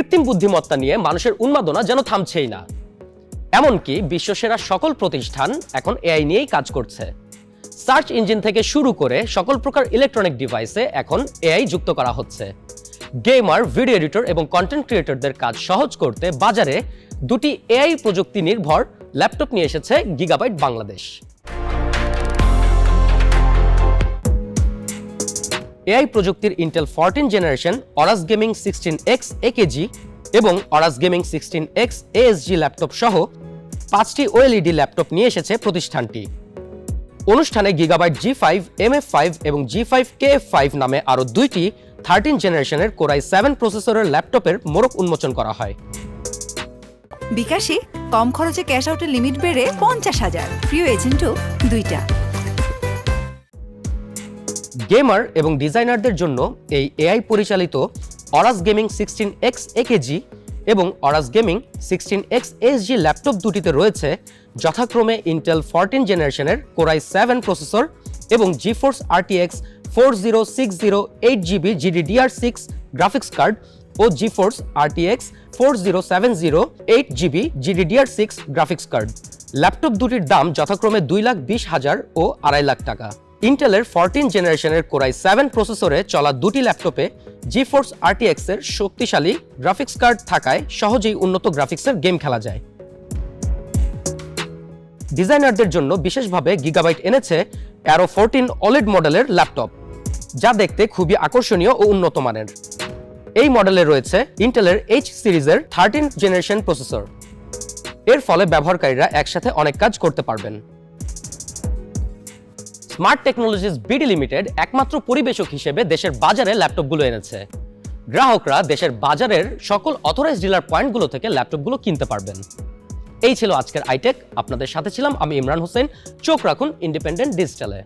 কৃত্রিম বুদ্ধিমত্তা নিয়ে মানুষের উন্মাদনা যেন থামছেই না। এমনকি বিশ্বসেরা সকল প্রতিষ্ঠান এখন এআই নিয়েই কাজ করছে। সার্চ ইঞ্জিন থেকে শুরু করে সকল প্রকার ইলেকট্রনিক ডিভাইসে এখন এআই যুক্ত করা হচ্ছে। গেমার, ভিডিও এডিটর এবং কন্টেন্ট ক্রিয়েটরদের কাজ সহজ করতে বাজারে দুটি এআই প্রযুক্তি নির্ভর ল্যাপটপ নিয়ে এসেছে গিগাবাইট বাংলাদেশ। এআই প্রযুক্তির Intel fourteen generation Aorus gaming sixteen X AKG এবং Aorus gaming sixteen X ASG laptop সহ পাঁচটি ওএলইডি ল্যাপটপ নিয়ে এসেছে প্রতিষ্ঠানটি। অনুষ্ঠানে Gigabyte G five M F five এবং G five K F five নামে আরও দুইটি থার্টিন জেনারেশনের কোরাই সেভেন প্রসেসরের ল্যাপটপের মোড়ক উন্মোচন করা হয়। বিকাশে কম খরচে ক্যাশ আউটের লিমিট বেড়ে পঞ্চাশ হাজার। প্রিয় এজেন্টও দুইটা। গেমার এবং ডিজাইনারদের জন্য এই এআই পরিচালিত Aorus gaming sixteen X AKG এবং Aorus gaming sixteen X SG laptop দুটিতে রয়েছে, যথাক্রমে ইন্টেল ফরটিন জেনারেশনের কোরাই সেভেন প্রসেসর এবং GeForce RTX four zero six zero eight GB GDDR six graphics card ও GeForce RTX four zero seven zero eight GB GDDR six graphics card laptop দুটির দাম যথাক্রমে দুই লাখ বিশ হাজার ও আড়াই লাখ টাকা। ইন্টেলের ফোরটিন জেনারেশনের কোরাই সেভেন প্রসেসরে চলা দুটি ল্যাপটপে জিফোর্স আরটিএক্স এর শক্তিশালী গ্রাফিক্স কার্ড থাকায় সহজেই উন্নত গ্রাফিক্সের গেম খেলা যায়। ডিজাইনারদের জন্য বিশেষভাবে গিগাবাইট এনেছে অ্যারো ফোরটিন অলিড মডেলের ল্যাপটপ যা দেখতে খুবই আকর্ষণীয় ও উন্নত মানের। এই মডেলে রয়েছে ইন্টেলের এইচ সিরিজের থার্টিন জেনারেশন প্রসেসর এর ফলে ব্যবহারকারীরা একসাথে অনেক কাজ করতে পারবেন। স্মার্ট টেকনোলজিস বিডি লিমিটেড একমাত্র পরিবেশক হিসেবে দেশের বাজারে ল্যাপটপগুলো এনেছে। গ্রাহকরা দেশের বাজারের সকল অথরাইজ ডিলার পয়েন্টগুলো থেকে ল্যাপটপগুলো কিনতে পারবেন। এই ছিল আজকের আইটেক আপনাদের সাথে ছিলাম আমি ইমরান হোসেন। চোখ রাখুন ইন্ডিপেন্ডেন্ট ডিজিটালে